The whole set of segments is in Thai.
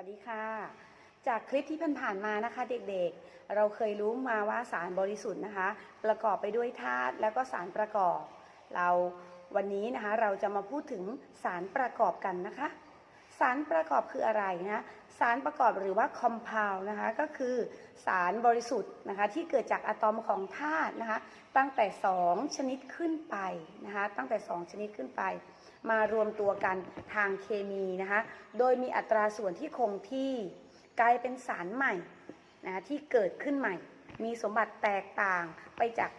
วัสดีค่ะ จากคลิปที่ผ่านๆมานะคะ เด็กๆ เราเคยรู้มาว่าสารบริสุทธิ์นะคะ ประกอบไปด้วยธาตุแล้วก็สารประกอบ เราวันนี้นะคะเราจะมาพูดถึงสารประกอบกันนะคะ สารประกอบคืออะไรนะสารประกอบหรือว่า compound นะคะก็คือสารบริสุทธิ์นะคะที่เกิดจากอะตอมของธาตุนะคะตั้งแต่ 2 ชนิดขึ้นไปนะคะตั้งแต่ 2 ชนิดขึ้นไป มารวมตัวกันทางเคมีนะคะโดยมีอัตราส่วนที่คงที่กลายเป็นสารใหม่นะะที่เกิดขึ้นใหม่ มีสมบัติแตกต่างไปจาก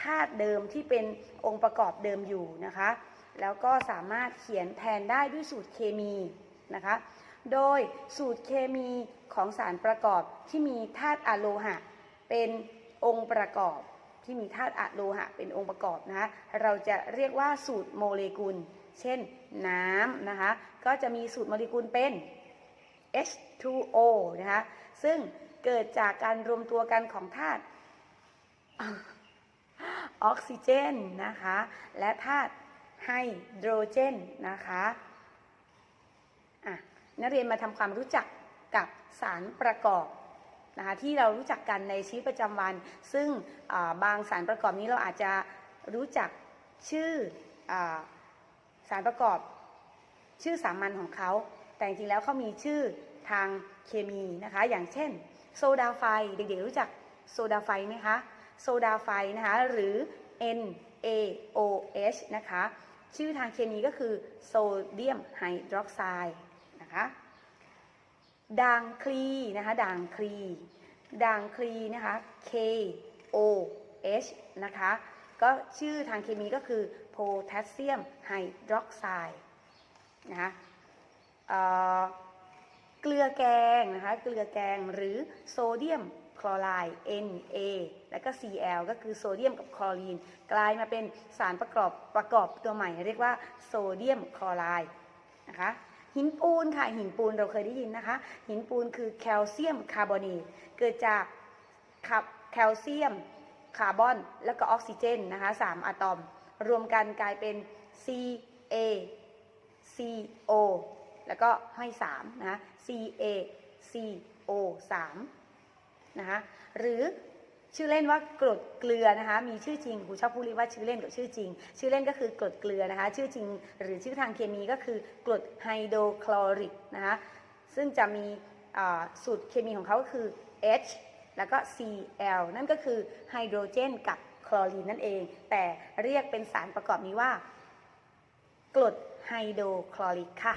ธาตุเดิมที่เป็นองค์ประกอบเดิมอยู่นะคะแล้วก็สามารถเขียนแทนได้ด้วยสูตรเคมี นะคะ โดยสูตรเคมีของสารประกอบที่มีธาตุอะโลหะ เป็นองค์ประกอบที่มีธาตุอะโลหะ เป็นองค์ประกอบนะคะเราจะเรียกว่าสูตรโมเลกุล เช่นน้ำนะคะ ก็จะมีสูตรโมเลกุลเป็น H2O นะคะ ซึ่งเกิดจากการรวมตัวกันของธาตุออกซิเจนนะคะ และธาตุไฮโดรเจนนะคะ อะนักเรียนมาทำความรู้จักกับสารประกอบนะคะที่เรารู้จักกันในชีวิตประจำวัน ซึ่งาบางสารประกอบนี้เราอาจจะรู้จักชื่ออสารประกอบชื่อสามัญของเขา แต่จริงๆแล้วเขามีชื่อทางเคมีนะคะ อย่างเช่น โซดาไฟ เด็กๆรู้จักโซดาไฟไหมคะ โซดาไฟนะคะ หรือ NaOH นะคะ ชื่อทางเคมีก็คือโซเดียมไฮดรอกไซด์ นะคะด่างคลีนะคะด่างคลีด่างคลีนะคะ KOH นะคะก็ชื่อทางเคมีก็คือโพแทสเซียมไฮดรอกไซด์นะคะเเกลือแกงนะคะเกลือแกงหรือโซเดียมคลอไรด์ Na แล้วก็ Cl ก็คือโซเดียมกับคลอรีน กลายมาเป็นสารประกอบประกอบตัวใหม่ เรียกว่าโซเดียมคลอไรด์นะคะ หินปูนค่ะหินปูนเราเคยได้ยินนะคะ หินปูนคือแคลเซียมคาร์บอนตเกิดจากขับแคลเซียมคาร์บอน แล้วก็ออกซิเจนนะคะสามอะตอม รวมกันกลายเป็น Ca CO แล้วก็ให้3นะ Ca CO 3นะคะหรือ ชื่อเล่นว่ากรดเกลือนะคะ มีชื่อจริงครูชอบพูดเรียกว่าชื่อเล่นกับชื่อจริง ชื่อเล่นก็คือกรดเกลือนะคะ ชื่อจริงหรือชื่อทางเคมีก็คือกรดไฮโดรคลอริกนะคะซึ่งจะมีสูตรเคมีของเขาก็คือ H แล้วก็ Cl นั่นก็คือไฮโดรเจนกับคลอรีนนั่นเอง แต่เรียกเป็นสารประกอบนี้ว่ากรดไฮโดรคลอริกค่ะ